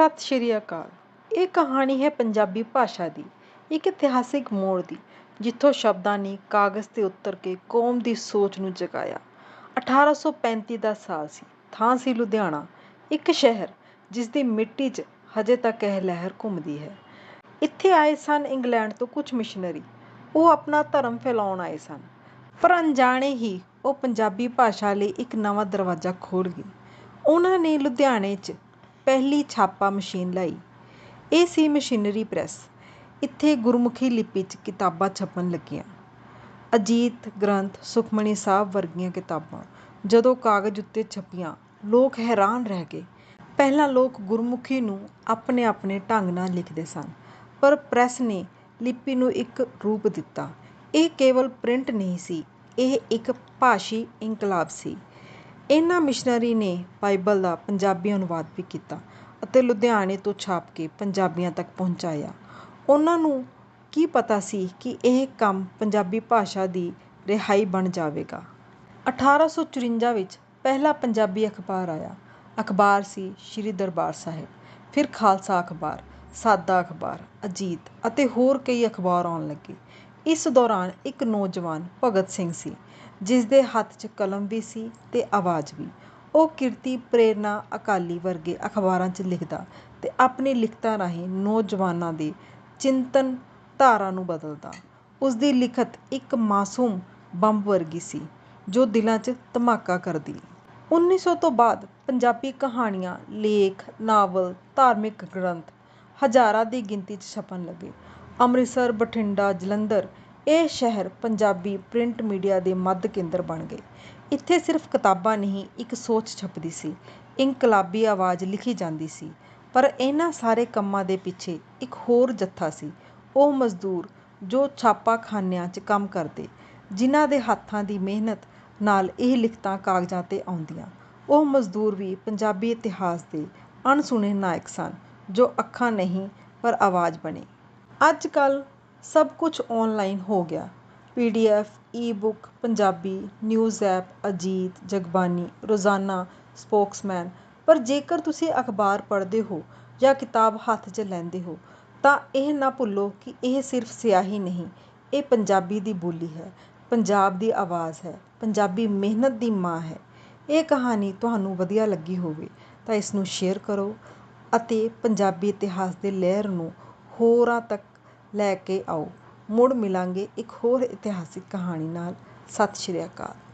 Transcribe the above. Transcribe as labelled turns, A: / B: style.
A: ਸਤਿ ਸ਼੍ਰੀ ਅਕਾਲ। ਇਹ ਕਹਾਣੀ ਹੈ ਪੰਜਾਬੀ ਭਾਸ਼ਾ ਦੀ, ਇੱਕ ਇਤਿਹਾਸਿਕ ਮੋੜ ਦੀ, ਜਿੱਥੋਂ ਸ਼ਬਦਾਂ ਨੇ ਕਾਗਜ਼ 'ਤੇ ਉਤਰ ਕੇ ਕੌਮ ਦੀ ਸੋਚ ਨੂੰ ਜਗਾਇਆ। 1835 ਦਾ ਸਾਲ ਸੀ, ਥਾਂ ਸੀ ਲੁਧਿਆਣਾ, ਇੱਕ ਸ਼ਹਿਰ ਜਿਸ ਦੀ ਮਿੱਟੀ 'ਚ ਹਜੇ ਤੱਕ ਇਹ ਲਹਿਰ ਘੁੰਮਦੀ ਹੈ। ਇੱਥੇ ਆਏ ਸਨ ਇੰਗਲੈਂਡ ਤੋਂ ਕੁਝ ਮਿਸ਼ਨਰੀ, ਉਹ ਆਪਣਾ ਧਰਮ ਫੈਲਾਉਣ ਆਏ ਸਨ, ਪਰ ਅਣਜਾਣੇ ਹੀ ਉਹ ਪੰਜਾਬੀ ਭਾਸ਼ਾ ਲਈ ਇੱਕ ਨਵਾਂ ਦਰਵਾਜ਼ਾ ਖੋਲ੍ਹ ਗਏ। ਉਹਨਾਂ ਨੇ ਲੁਧਿਆਣੇ 'ਚ ਪਹਿਲੀ ਛਾਪਾ ਮਸ਼ੀਨ ਲਾਈ। ਇਹ ਸੀ ਮਸ਼ੀਨਰੀ ਪ੍ਰੈਸ। ਇੱਥੇ ਗੁਰਮੁਖੀ ਲਿਪੀ 'ਚ ਕਿਤਾਬਾਂ ਛਪਣ ਲੱਗੀਆਂ। ਅਜੀਤ, ਗ੍ਰੰਥ, ਸੁਖਮਨੀ ਸਾਹਿਬ ਵਰਗੀਆਂ ਕਿਤਾਬਾਂ ਜਦੋਂ ਕਾਗਜ਼ ਉੱਤੇ ਛਪੀਆਂ, ਲੋਕ ਹੈਰਾਨ ਰਹਿ ਗਏ। ਪਹਿਲਾਂ ਲੋਕ ਗੁਰਮੁਖੀ ਨੂੰ ਆਪਣੇ ਆਪਣੇ ਢੰਗ ਨਾਲ ਲਿਖਦੇ ਸਨ, ਪਰ ਪ੍ਰੈਸ ਨੇ ਲਿਪੀ ਨੂੰ ਇੱਕ ਰੂਪ ਦਿੱਤਾ। ਇਹ ਕੇਵਲ ਪ੍ਰਿੰਟ ਨਹੀਂ ਸੀ, ਇਹ ਇੱਕ ਭਾਸ਼ੀ ਇਨਕਲਾਬ ਸੀ। ਇਹਨਾਂ ਮਿਸ਼ਨਰੀ ਨੇ ਬਾਈਬਲ ਦਾ ਪੰਜਾਬੀ ਅਨੁਵਾਦ ਵੀ ਕੀਤਾ ਅਤੇ ਲੁਧਿਆਣੇ ਤੋਂ ਛਾਪ ਕੇ ਪੰਜਾਬੀਆਂ ਤੱਕ ਪਹੁੰਚਾਇਆ। ਉਹਨਾਂ ਨੂੰ ਕੀ ਪਤਾ ਸੀ ਕਿ ਇਹ ਕੰਮ ਪੰਜਾਬੀ ਭਾਸ਼ਾ ਦੀ ਰਿਹਾਈ ਬਣ ਜਾਵੇਗਾ? 1854 ਵਿੱਚ ਪਹਿਲਾ ਪੰਜਾਬੀ ਅਖਬਾਰ ਆਇਆ। ਅਖਬਾਰ ਸੀ ਸ਼੍ਰੀ ਦਰਬਾਰ ਸਾਹਿਬ, ਫਿਰ ਖਾਲਸਾ ਅਖਬਾਰ, ਸਾਦਾ ਅਖਬਾਰ, ਅਜੀਤ ਅਤੇ ਹੋਰ ਕਈ ਅਖਬਾਰ ਆਉਣ ਲੱਗੇ। ਇਸ ਦੌਰਾਨ ਇੱਕ ਨੌਜਵਾਨ ਭਗਤ ਸਿੰਘ ਸੀ ਜਿਸ ਦੇ ਹੱਥ 'ਚ ਕਲਮ ਵੀ ਸੀ ਅਤੇ ਆਵਾਜ਼ ਵੀ। ਉਹ ਕਿਰਤੀ ਪ੍ਰੇਰਨਾ ਅਕਾਲੀ ਵਰਗੇ ਅਖਬਾਰਾਂ 'ਚ ਲਿਖਦਾ ਅਤੇ ਆਪਣੀ ਲਿਖਤਾਂ ਰਾਹੀਂ ਨੌਜਵਾਨਾਂ ਦੇ ਚਿੰਤਨ ਧਾਰਾ ਨੂੰ ਬਦਲਦਾ। ਉਸ ਦੀ ਲਿਖਤ ਇੱਕ ਮਾਸੂਮ ਬੰਬ ਵਰਗੀ ਸੀ, ਜੋ ਦਿਲਾਂ 'ਚ ਧਮਾਕਾ ਕਰਦੀ। ਉੱਨੀ ਸੌ ਤੋਂ ਬਾਅਦ ਪੰਜਾਬੀ ਕਹਾਣੀਆਂ, ਲੇਖ, ਨਾਵਲ, ਧਾਰਮਿਕ ਗ੍ਰੰਥ ਹਜ਼ਾਰਾਂ ਦੀ ਗਿਣਤੀ 'ਚ ਛਪਣ ਲੱਗੇ। ਅੰਮ੍ਰਿਤਸਰ, ਬਠਿੰਡਾ, ਜਲੰਧਰ, ਇਹ ਸ਼ਹਿਰ ਪੰਜਾਬੀ ਪ੍ਰਿੰਟ ਮੀਡੀਆ ਦੇ ਮੱਧ ਕੇਂਦਰ ਬਣ ਗਏ। ਇੱਥੇ ਸਿਰਫ ਕਿਤਾਬਾਂ ਨਹੀਂ, ਇੱਕ ਸੋਚ ਛਪਦੀ ਸੀ। ਇਨਕਲਾਬੀ ਆਵਾਜ਼ ਲਿਖੀ ਜਾਂਦੀ ਸੀ। ਪਰ ਇਹਨਾਂ ਸਾਰੇ ਕੰਮਾਂ ਦੇ ਪਿੱਛੇ ਇੱਕ ਹੋਰ ਜੱਥਾ ਸੀ। ਉਹ ਮਜ਼ਦੂਰ ਜੋ ਛਾਪਾਖਾਨਿਆਂ 'ਚ ਕੰਮ ਕਰਦੇ, ਜਿਨ੍ਹਾਂ ਦੇ ਹੱਥਾਂ ਦੀ ਮਿਹਨਤ ਨਾਲ ਇਹ ਲਿਖਤਾਂ ਕਾਗਜ਼ਾਂ 'ਤੇ ਆਉਂਦੀਆਂ। ਉਹ ਮਜ਼ਦੂਰ ਵੀ ਪੰਜਾਬੀ ਇਤਿਹਾਸ ਦੇ ਅਣਸੁਣੇ ਨਾਇਕ ਸਨ, ਜੋ ਅੱਖਾਂ ਨਹੀਂ, ਪਰ ਆਵਾਜ਼ ਬਣੇ। ਅੱਜ ਕੱਲ੍ਹ ਸਭ ਕੁਛ ਔਨਲਾਈਨ ਹੋ ਗਿਆ। P D F ebook Punjabi news app Ajit, Jagbani, Rozana spokesman ਪਰ ਜੇਕਰ ਤੁਸੀਂ ਅਖਬਾਰ ਪੜ੍ਹਦੇ ਹੋ ਜਾਂ ਕਿਤਾਬ ਹੱਥ 'ਚ ਲੈਂਦੇ ਹੋ, ਤਾਂ ਇਹ ਨਾ ਭੁੱਲੋ ਕਿ ਇਹ ਸਿਰਫ ਸਿਆਹੀ ਨਹੀਂ, ਇਹ ਪੰਜਾਬੀ ਦੀ ਬੋਲੀ ਹੈ। ਪੰਜਾਬ ਦੀ ਆਵਾਜ਼ ਹੈ, ਪੰਜਾਬੀ ਮਿਹਨਤ ਦੀ ਮਾਂ ਹੈ। ਇਹ ਕਹਾਣੀ ਤੁਹਾਨੂੰ ਵਧੀਆ ਲੱਗੀ ਹੋਵੇ ਤਾਂ ਇਸ ਨੂੰ ਸ਼ੇਅਰ ਕਰੋ ਅਤੇ ਪੰਜਾਬੀ ਇਤਿਹਾਸ ਦੇ ਲਹਿਰ ਨੂੰ ਹੋਰਾਂ ਤੱਕ ਲੈ ਕੇ ਆਓ। ਮੁੜ ਮਿਲਾਂਗੇ ਇੱਕ ਹੋਰ ਇਤਿਹਾਸਿਕ ਕਹਾਣੀ ਨਾਲ। ਸਤਿ ਸ਼੍ਰੀ ਅਕਾਲ।